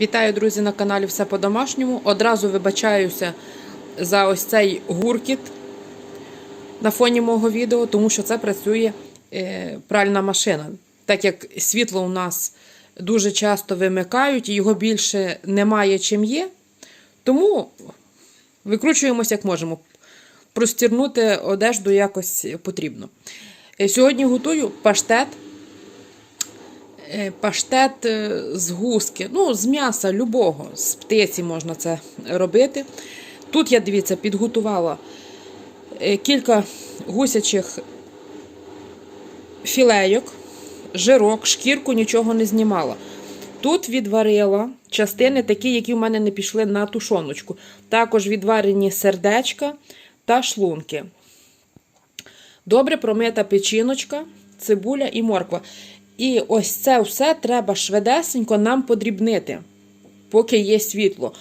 Вітаю, друзі, на каналі Все по-домашньому. Одразу вибачаюся за ось цей гуркіт на фоні мого відео, тому що це працює е, пральна машина. Так як світло у нас дуже часто вимикають, і його більше немає, чим є. Тому викручуємося як можемо. Простірнути одежду якось потрібно. Е, Сьогодні готую паштет. Е, Паштет е, з гуски, ну, з м'яса любого, з птиці можна це робити. Тут я, дивіться, підготувала е, кілька гусячих філейок, жирок, шкірку нічого не знімала. Тут відварила частини такі, які в мене не пішли на тушоночку. Також відварені сердечка та шлунки. Добре промита печіночка, цибуля і морква. І ось це все треба швидесенько нам подрібнити, поки є світло.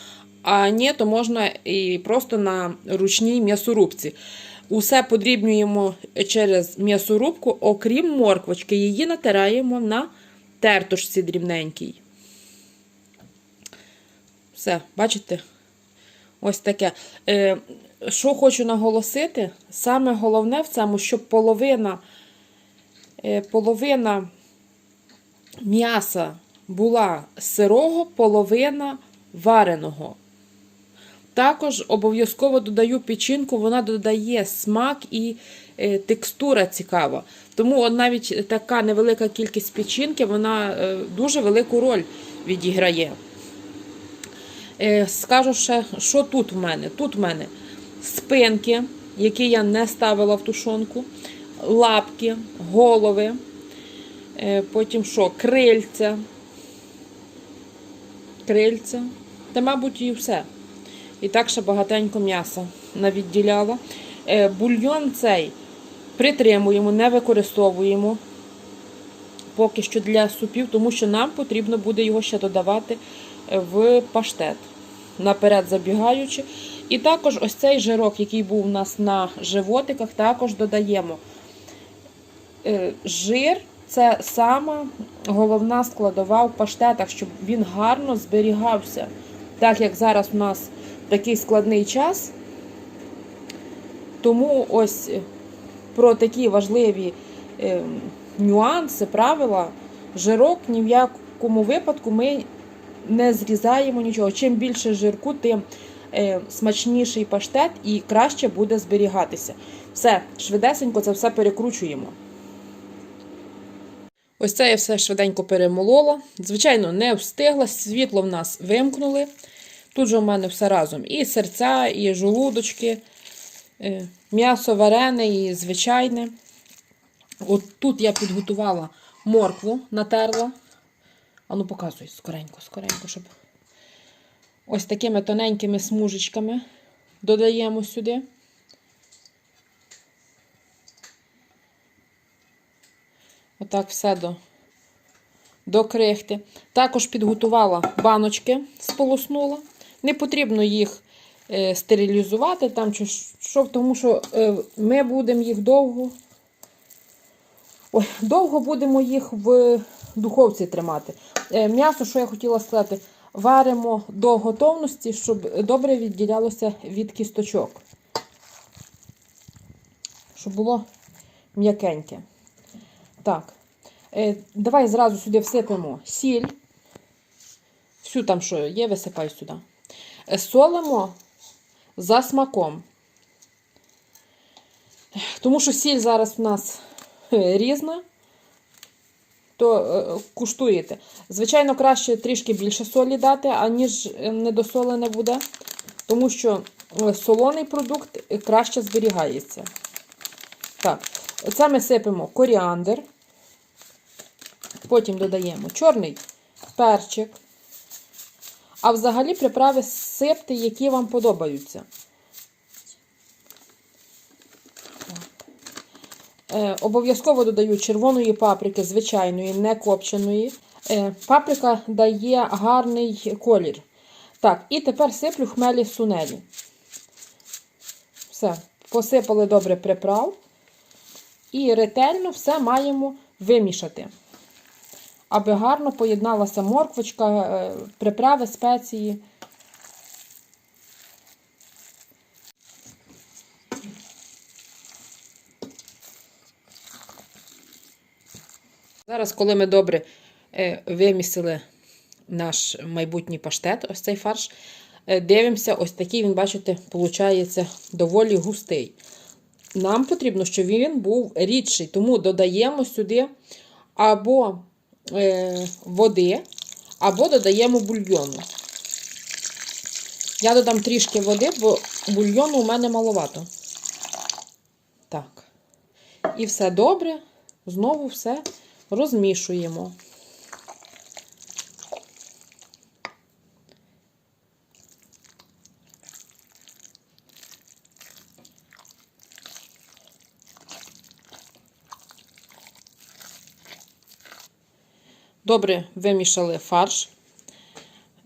А ні, то можна і просто на ручній м'ясорубці. Усе подрібнюємо через м'ясорубку, окрім морквочки. Її натираємо на тертушці дрібненькій. Все, бачите? Ось таке. Е, що хочу наголосити, саме головне в цьому, щоб половина, е, половина м'яса була сирого, половина вареного. Також обов'язково додаю печінку, вона додає смак і е, текстура цікава. Тому навіть така невелика кількість печінки, вона е, дуже велику роль відіграє. Е, скажу ще, що тут в мене? Тут в мене спинки, які я не ставила в тушонку, лапки, голови. Е, Потім що? Крильця. Крильця. Та, мабуть, і все. І так ще багатенько м'яса навідділяла. Е, Бульйон цей притримуємо, не використовуємо поки що для супів, тому що нам потрібно буде його ще додавати в паштет. Наперед забігаючи. І також ось цей жирок, який був у нас на животиках, також додаємо. Е, Жир це сама головна складова в паштетах, щоб він гарно зберігався. Так як зараз у нас такий складний час. Тому ось про такі важливі е, нюанси, правила, жирок ні в якому випадку ми не зрізаємо нічого. Чим більше жирку, тим е, смачніший паштет і краще буде зберігатися. Все, швидесенько це все перекручуємо. Ось це я все швиденько перемолола. Звичайно, не встигла, світло в нас вимкнули. Тут же в мене все разом. І серця, і жолудочки, е, м'ясо варене і звичайне. От тут я підготувала моркву, натерла. Ану, показуй скоренько, скоренько, щоб ось такими тоненькими смужечками додаємо сюди. Отак все до, до крихти. Також підготувала баночки, сполоснула. Не потрібно їх е, стерилізувати, там, чи що, тому що е, ми будемо їх довго. Ой, довго будемо їх в духовці тримати. Е, м'ясо, що я хотіла сказати, варимо до готовності, щоб добре відділялося від кісточок. Щоб було м'якеньке. Так, е, давай зразу сюди всипемо сіль. Всю там, що є, висипай сюди. Е, солимо за смаком. Тому що сіль зараз у нас е, різна, то куштуєте. Звичайно, краще трішки більше солі дати, аніж недосолене буде. Тому що солоний продукт краще зберігається. Так, оце ми сипемо коріандр. Потім додаємо чорний перчик. А взагалі приправи сипте, які вам подобаються. Е, обов'язково додаю червоної паприки, звичайної, не копченої. Е, паприка дає гарний колір. Так, і тепер сиплю хмелі сунелі. Все, посипали добре приправ. І ретельно все маємо вимішати. Аби гарно поєдналася морквочка, е, приправи, спеції. Зараз, коли ми добре е, вимісили наш майбутній паштет, ось цей фарш, е, дивимося, ось такий він, бачите, виходить доволі густий. Нам потрібно, щоб він був рідший, тому додаємо сюди або води, або додаємо бульйону. Я додам трішки води, бо бульйону у мене маловато. Так. І все добре. Знову все розмішуємо. Добре вимішали фарш.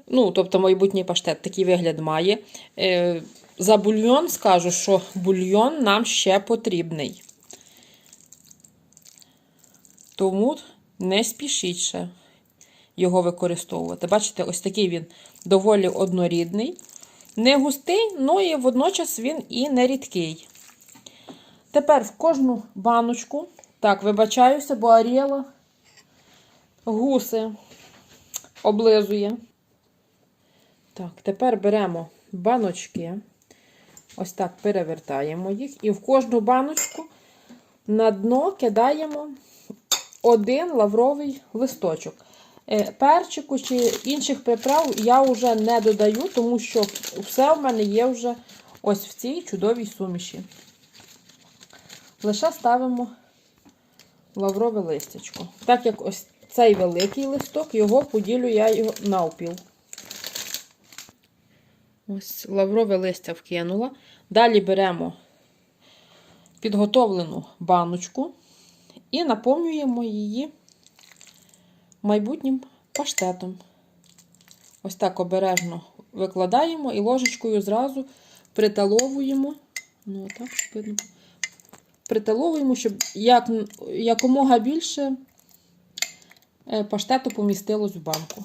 Ну, тобто, майбутній паштет такий вигляд має. Е, за бульйон скажу, що бульйон нам ще потрібний. Тому не спішіть його використовувати. Бачите, ось такий він доволі однорідний. Не густий, але і водночас він і не рідкий. Тепер в кожну баночку, так, вибачаюся, бо Аріела гуси облизує. Так, тепер беремо баночки, ось так перевертаємо їх, і в кожну баночку на дно кидаємо один лавровий листочок. Е, Перчику чи інших приправ я вже не додаю, тому що все в мене є вже ось в цій чудовій суміші. Лише ставимо лаврове листячко. Так як ось цей великий листок, його поділю я його навпіл. Ось лаврове листя вкинула. Далі беремо підготовлену баночку і наповнюємо її майбутнім паштетом. Ось так обережно викладаємо і ложечкою зразу приталовуємо. Ну, так. Приталовуємо, щоб як, якомога більше паштету помістилось в банку.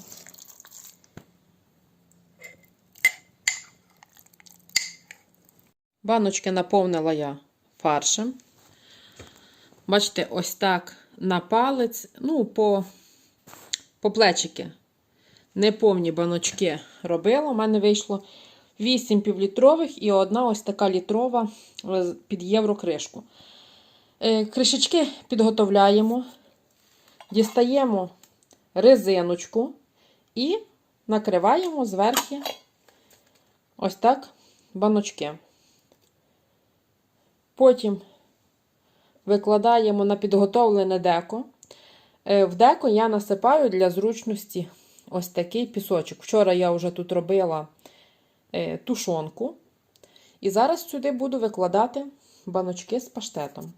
Баночки наповнила я фаршем. Бачите, ось так на палець, ну, по, по плечики. Неповні баночки робила. У мене вийшло 8 півлітрових і одна ось така літрова е, під євро кришку. Е, Кришечки підготовляємо, дістаємо резиночку і накриваємо зверху ось так баночки. Потім викладаємо на підготовлене деко. Е, В деко я насипаю для зручності ось такий пісочок. Вчора я вже тут робила е, тушонку. І зараз сюди буду викладати баночки з паштетом.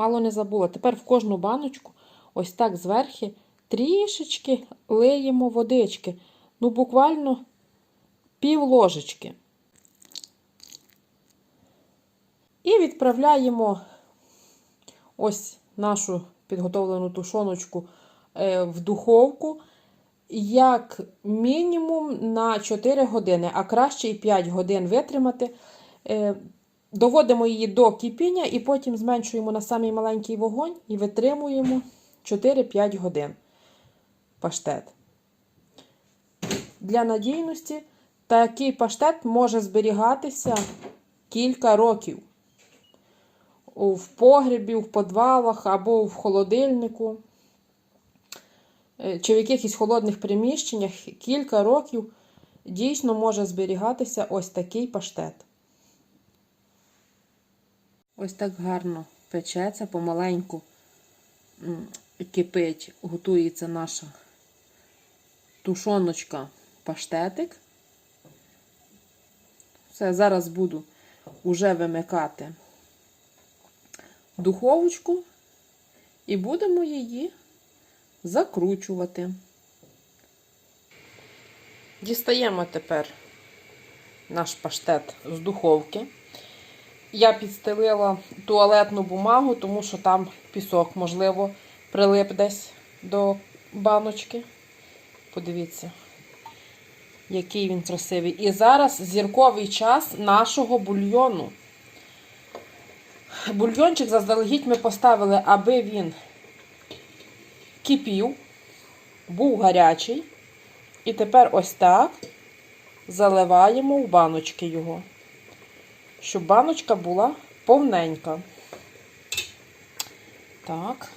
Мало не забула. Тепер в кожну баночку ось так зверху трішечки лиємо водички. Ну, буквально пів ложечки. І відправляємо ось нашу підготовлену тушоночку е, в духовку, як мінімум на 4 години, а краще і 5 годин витримати. Доводимо її до кипіння і потім зменшуємо на самий маленький вогонь і витримуємо 4-5 годин паштет. Для надійності такий паштет може зберігатися кілька років. В погребі, в подвалах або в холодильнику, е, чи в якихось холодних приміщеннях кілька років дійсно може зберігатися ось такий паштет. Ось так гарно печеться, помаленьку кипить, готується наша тушоночка паштетик. Все, зараз буду вже вимикати духовочку і будемо її закручувати. Дістаємо тепер наш паштет з духовки. Я підстелила туалетну бумагу, тому що там пісок, можливо, прилип десь до баночки. Подивіться, який він красивий. І зараз зірковий час нашого бульйону. Бульйончик заздалегідь ми поставили, аби він кипів, був гарячий. І тепер ось так заливаємо в баночки його, щоб баночка була повненька. Так,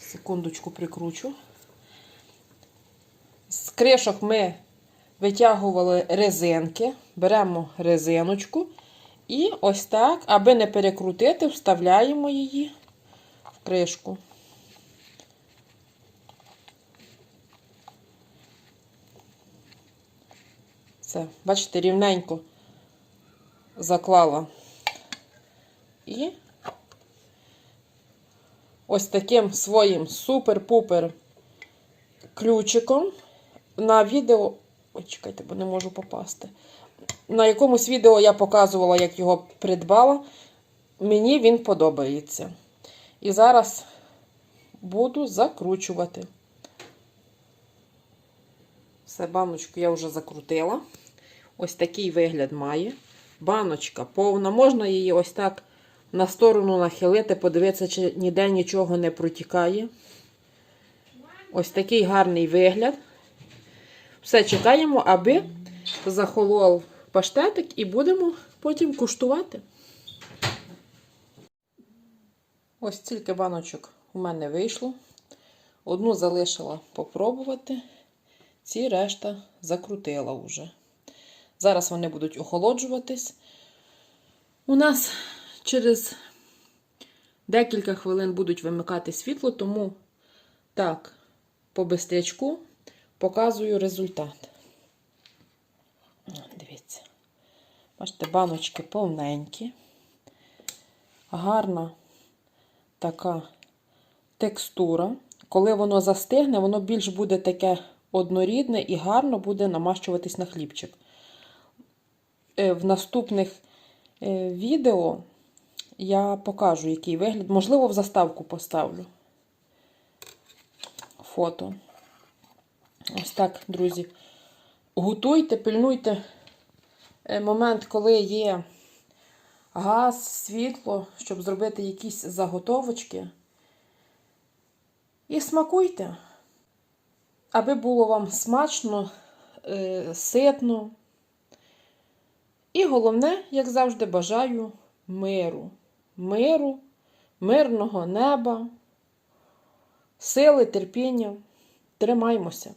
секундочку прикручу. З кришок ми витягували резинки, беремо резиночку і ось так, аби не перекрутити, вставляємо її в кришку. Це, бачите, рівненько заклала. І ось таким своїм супер-пупер ключиком на відео. Ой, чекайте, бо не можу попасти. На якомусь відео я показувала, як його придбала. Мені він подобається. І зараз буду закручувати. Все, баночку я вже закрутила. Ось такий вигляд має. Баночка повна. Можна її ось так на сторону нахилити, подивитися, чи ніде нічого не протікає. Ось такий гарний вигляд. Все чекаємо, аби захолов паштетик, і будемо потім куштувати. Ось стільки баночок у мене вийшло. Одну залишила попробувати. Ці решта закрутила вже. Зараз вони будуть охолоджуватись. У нас через декілька хвилин будуть вимикати світло, тому так, по бистрячку показую результат. Дивіться. Бачите, баночки повненькі. Гарна така текстура. Коли воно застигне, воно більш буде таке однорідне і гарно буде намащуватись на хлібчик. Е, В наступних е, відео я покажу, який вигляд. Можливо, в заставку поставлю фото. Ось так, друзі. Готуйте, пильнуйте е, момент, коли є газ, світло, щоб зробити якісь заготовочки. І смакуйте аби було вам смачно, ситно. І головне, як завжди, бажаю миру, миру, мирного неба, сили, терпіння. Тримаймося.